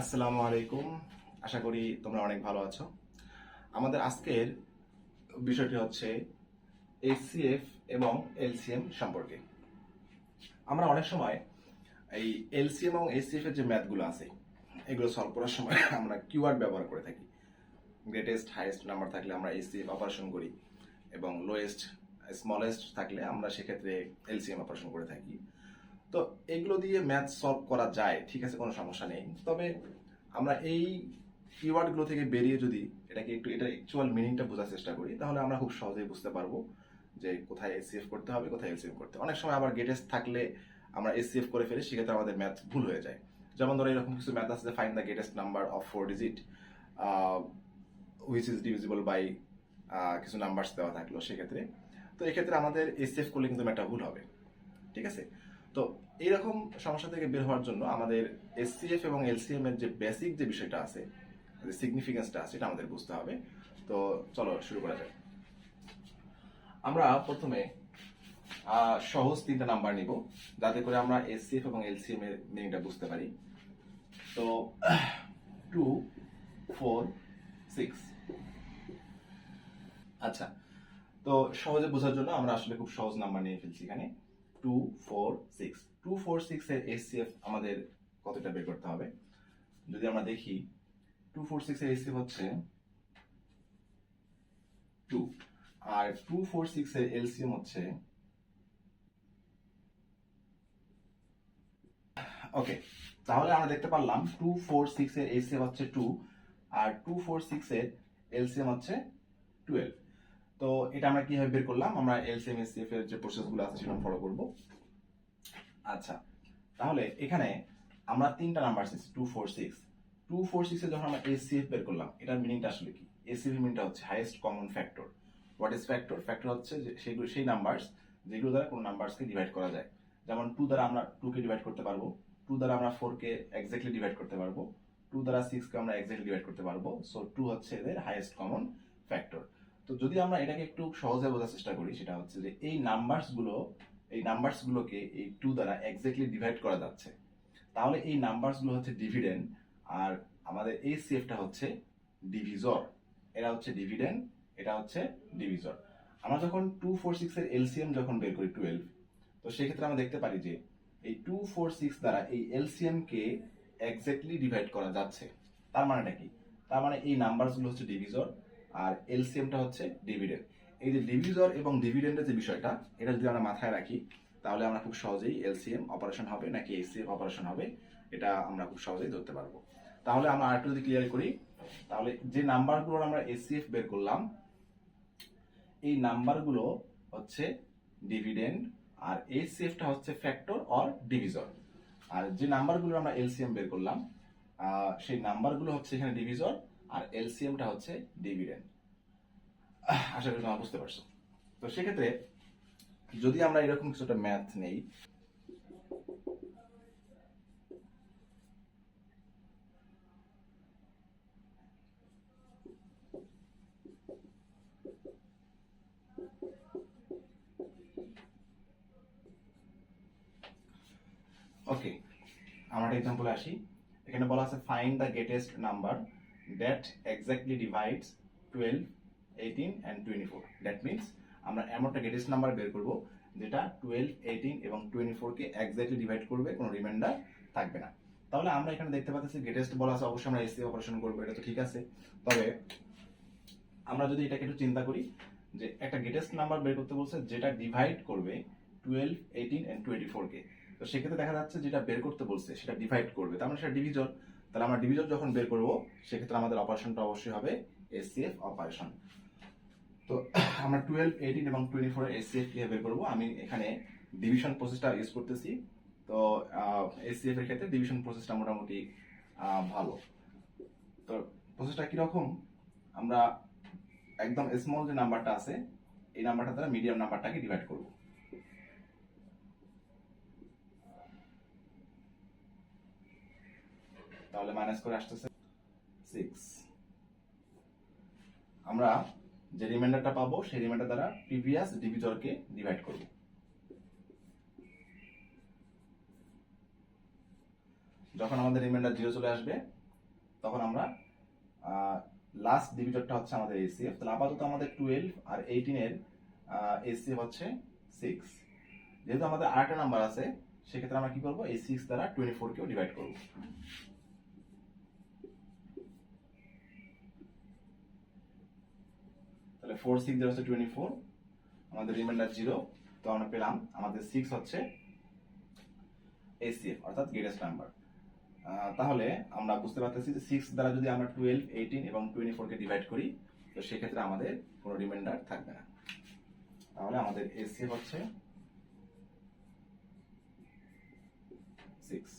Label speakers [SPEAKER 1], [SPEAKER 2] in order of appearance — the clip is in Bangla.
[SPEAKER 1] আসসালামু আলাইকুম। আশা করি তোমরা অনেক ভালো আছো। আমাদের আজকের বিষয়টি হচ্ছে এইচসিএফ এবং এলসিএম সম্পর্কে। আমরা অনেক সময় এই এলসিএম এবং এইচসিএফ এর যে ম্যাথগুলো আছে, এগুলো সলভ করার সময় আমরা কিওয়ার্ড ব্যবহার করে থাকি। গ্রেটেস্ট হাইয়েস্ট নাম্বার থাকলে আমরা এইচসিএফ অপারেশন করি এবং লোয়েস্ট স্মলেস্ট থাকলে আমরা সেক্ষেত্রে এলসিএম অপারেশন করে থাকি। তো এগুলো দিয়ে ম্যাথ সলভ করা যায়, ঠিক আছে, কোনো সমস্যা নেই। তবে আমরা এই কিওয়ার্ডগুলো থেকে বেরিয়ে যদি এটাকে একটু এটা অ্যাকচুয়াল মিনিংটা বোঝার চেষ্টা করি, তাহলে আমরা খুব সহজেই বুঝতে পারব যে কোথায় এসিএফ করতে হবে, কোথায় এলসিএম করতে অনেক সময় আবার গেটেস্ট থাকলে আমরা এসিএফ করে ফেলি, সেক্ষেত্রে আমাদের ম্যাথ ভুল হয়ে যায়। যেমন ধরো এরকম কিছু ম্যাথ আছে find the greatest number of four digit which is divisible by কিছু নাম্বারস দেওয়া থাকল সেক্ষেত্রে। তো এক্ষেত্রে আমাদের এসিএফ করলে কিন্তু ম্যাথটা ভুল হবে, ঠিক আছে? তো এইরকম সমস্যা থেকে বের হওয়ার জন্য আমাদের এসসিএফ এবং এলসিএম এর যে বেসিক যে বিষয়টা আছে, যে সিগনিফিকেন্সটা আছে এটা আমাদের বুঝতে হবে। তো চলো শুরু করা যাক। আমরা প্রথমে সহজ তিনটা নাম্বার নিব, যাতে করে আমরা এসসিএফ এবং এলসিএম এর মিনিংটা বুঝতে পারি। তো টু ফোর সিক্স আচ্ছা তো সহজে বোঝার জন্য আমরা আসলে খুব সহজ নাম্বার নিয়ে ফেলছি এখানে। Two four six two four six এর এসসিএফ আমাদের কতটা বের করতে হবে? যদি আমরা দেখি টু ফোর সিক্স এর এসসিএফ হচ্ছে টু আর টু ফোর সিক্স এর এলসিএম হচ্ছে ওকে তাহলে আমরা দেখতে পারলাম টু ফোর সিক্স এর এসিএম হচ্ছে টু আর টু ফোর সিক্স এর এলসিএম হচ্ছে টুয়েলভ তো এটা আমরা কীভাবে বের করলাম? আমরা এলসিএম এসিএফ এর যে প্রসেসগুলো আছে সেটা ফলো করব। আচ্ছা তাহলে এখানে আমরা তিনটা নাম্বার আছে two four six two four সিক্সে যখন আমরা এসিএফ বের করলাম, এটার মিনিংটা আসলে কি? এসিএফ মিনিংটা হচ্ছে highest common factor what is factor factor হচ্ছে যে সেগুলো, সেই নাম্বারস যেগুলো দ্বারা কোনো নাম্বারসকে ডিভাইড করা যায়। যেমন টু দ্বারা আমরা টু কে ডিভাইড করতে পারব টু দ্বারা আমরা ফোর কে এক্স্যাক্টলি ডিভাইড করতে পারব টু দ্বারা সিক্স কে আমরা এক্স্যাক্টলি ডিভাইড করতে পারব। সো টু হচ্ছে এদের হাইয়েস্ট কমন ফ্যাক্টর তো যদি আমরা এটাকে একটু সহজে বোঝার চেষ্টা করি, সেটা হচ্ছে যে এই নাম্বারসগুলো, এই নাম্বারস গুলোকে এই টু দ্বারা এক্স্যাক্টলি ডিভাইড করা যাচ্ছে। তাহলে এই নাম্বারসগুলো হচ্ছে ডিভিডেন্ড আর আমাদের এই সিএফটা হচ্ছে ডিভিজর এটা হচ্ছে ডিভিডেন্ড এটা হচ্ছে ডিভিজর আমরা যখন টু ফোর সিক্স এর এলসিএম যখন বের করি টুয়েলভ তো সেক্ষেত্রে আমরা দেখতে পারি যে এই টু ফোর সিক্স দ্বারা এই এলসিএম কে এক্স্যাক্টলি ডিভাইড করা যাচ্ছে। তার মানেটা কি? তার মানে এই নাম্বারগুলো হচ্ছে ডিভিজর আর এলসিএমটা হচ্ছে ডিভিডেন্ড এই যে ডিভিজর এবং ডিভিডেন্ডের যে বিষয়টা, এটা যদি আমরা মাথায় রাখি, তাহলে আমরা খুব সহজেই এলসিএম অপারেশন হবে নাকি এসিএফ অপারেশন হবে, এটা আমরা খুব সহজেই ধরতে পারব। তাহলে আমরা আরেকটু যদি ক্লিয়ার করি, তাহলে যে নাম্বারগুলো আমরা এসিএফ বের করলাম, এই নাম্বারগুলো হচ্ছে ডিভিডেন্ড আর এসিএফটা হচ্ছে ফ্যাক্টর অর ডিভিজর আর যে নাম্বারগুলো আমরা এলসিএম বের করলাম সেই নাম্বারগুলো হচ্ছে এখানে ডিভিজর আর এলসিএমটা হচ্ছে ডিভিডেন্ড আশা করি তোমরা বুঝতে পারছ। তো সেক্ষেত্রে যদি আমরা এরকম কিছু একটা ম্যাথ নেই ওকে আমরা একটা এক্সাম্পলে আসি। এখানে বলা আছে find the greatest number exactly divides twelve eighteen and twenty four that means আমরা এমন একটা গ্রেটেস্ট নাম্বার বের করব, যেটা টুয়েলভ এইটিন এবং টোয়েন্টি ফোরকে এক্স্যাক্টলি ডিভাইড করবে, কোনো রিমাইন্ডার থাকবে না। তাহলে আমরা এখানে দেখতে পাচ্ছি গ্রেটেস্ট বলা আছে, অবশ্যই আমরা এসি অপারেশন করব, এটা তো ঠিক আছে। তবে, আমরা যদি এটাকে একটু চিন্তা করি, যে একটা গ্রেটেস্ট নাম্বার বের করতে বলছে, যেটা ডিভাইড করবে টুয়েলভ এইটিন অ্যান্ড টোয়েন্টি ফোরকে তো সেক্ষেত্রে দেখা যাচ্ছে, যেটা বের করতে বলছে, সেটা ডিভাইড করবে। তার মানে সেটা ডিভিজন তাহলে আমরা ডিভিজন যখন বের করব, সেক্ষেত্রে আমাদের অপারেশনটা অবশ্যই হবে এসসিএফ অপারেশন তো আমরা টুয়েলভ এইটিন এবং টোয়েন্টি ফোর এসসিএফ কীভাবে বের করব, আমি এখানে ডিভিশন প্রসেসটা ইউজ করতেছি। তো এসসিএফ এর ক্ষেত্রে ডিভিশন প্রসেসটা মোটামুটি ভালো। তো প্রসেসটা কীরকম? আমরা একদম স্মল যে নাম্বারটা আছে, এই নাম্বারটা দ্বারা মিডিয়াম নাম্বারটাকে ডিভাইড করব। তাহলে মাইনাস করে আসতেছে সিক্স আমরা যে রিমাইন্ডারটা পাবো, সেই রিমাইন্ডার দ্বারা প্রিভিয়াস ডিভিজরকে ডিভাইড করব। যখন আমাদের রিমাইন্ডার জিরো চলে আসবে, তখন আমরা লাস্ট ডিভিজনটা হচ্ছে আমাদের এসিএফ তাহলে আপাতত আমাদের টুয়েলভ আর এইটিনের এসিএফ হচ্ছে সিক্স যেহেতু আমাদের আরেকটা নাম্বার আছে, সেক্ষেত্রে আমরা কি করব? এই সিক্স দ্বারা টোয়েন্টি ফোরকেও ডিভাইড করব তাহলে ফোর সিক্স জিরো হচ্ছে টোয়েন্টি ফোর আমাদের রিমাইন্ডার জিরো তো আমরা পেলাম, আমাদের সিক্স হচ্ছে এসিএফ অর্থাৎ গ্রেটেস্ট নাম্বার তাহলে আমরা বুঝতে পারতেছি যে সিক্স দ্বারা যদি আমরা টুয়েলভ এইটিন এবং টোয়েন্টি ফোরকে ডিভাইড করি, তো সেক্ষেত্রে আমাদের কোনো রিমাইন্ডার থাকবে না। তাহলে আমাদের এসিএফ হচ্ছে সিক্স